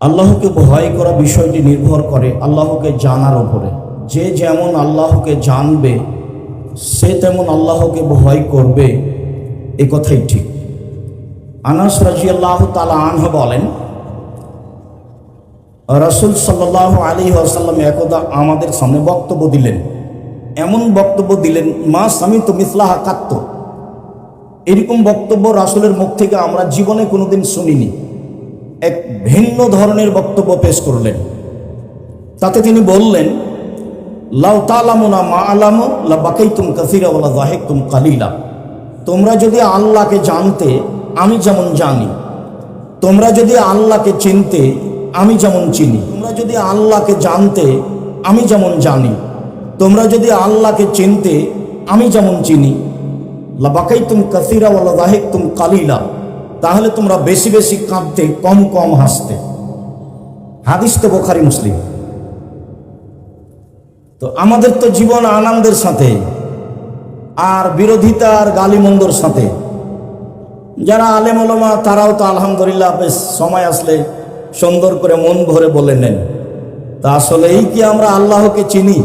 আল্লাহকে ভয় করা বিষয়টি নির্ভর করে আল্লাহকে জানার উপরে। যে যেমন আল্লাহকে জানবে, সে তেমন আল্লাহকে ভয় করবে। এ কথাই ঠিক। আনাস রাজি আল্লাহ তালা আনহ বলেন, রসুল সাল্লাহ আলী আসাল্লাম একদা আমাদের সামনে বক্তব্য দিলেন। এমন বক্তব্য দিলেন, মা স্বামী তো মিসলাহা কাত্ত। এরকম বক্তব্য রাসুলের মুখ থেকে আমরা জীবনে কোনোদিন শুনিনি। এক ভিন্ন ধরনের বক্তব্য পেশ করলেন। তাতে তিনি বললেন, লাউ তালামুনা মা আলামু, লা বাকাইতুম কাসিরা ওলা জাহেকুম কালিলা। তোমরা যদি আল্লাহকে জানতে, আমি যেমন জানি। তোমরা যদি আল্লাহকে চিনতে, আমি যেমন চিনি। তোমরা যদি আল্লাহকে জানতে, আমি যেমন জানি। তোমরা যদি আল্লাহকে চিনতে, আমি যেমন চিনি। লাবাকাইতুম কাসিরা ওলা জাহেকুম কালিলা। তাহলে তোমরা বেশি বেশি কাঁদতে, কম কম হাসতে। হাদিস তো বোখারি মুসলিম। তো আমাদের তো জীবন আনন্দের সাথে, আর বিরোধিতা আর গালিমন্দর সাথে। যারা আলেম ওলমা তারাও তো আলহামদুলিল্লাহ বেশ সময় আসলে সুন্দর করে মন ভরে বলে নেন। তা আসলে এই কি আমরা আল্লাহকে চিনি?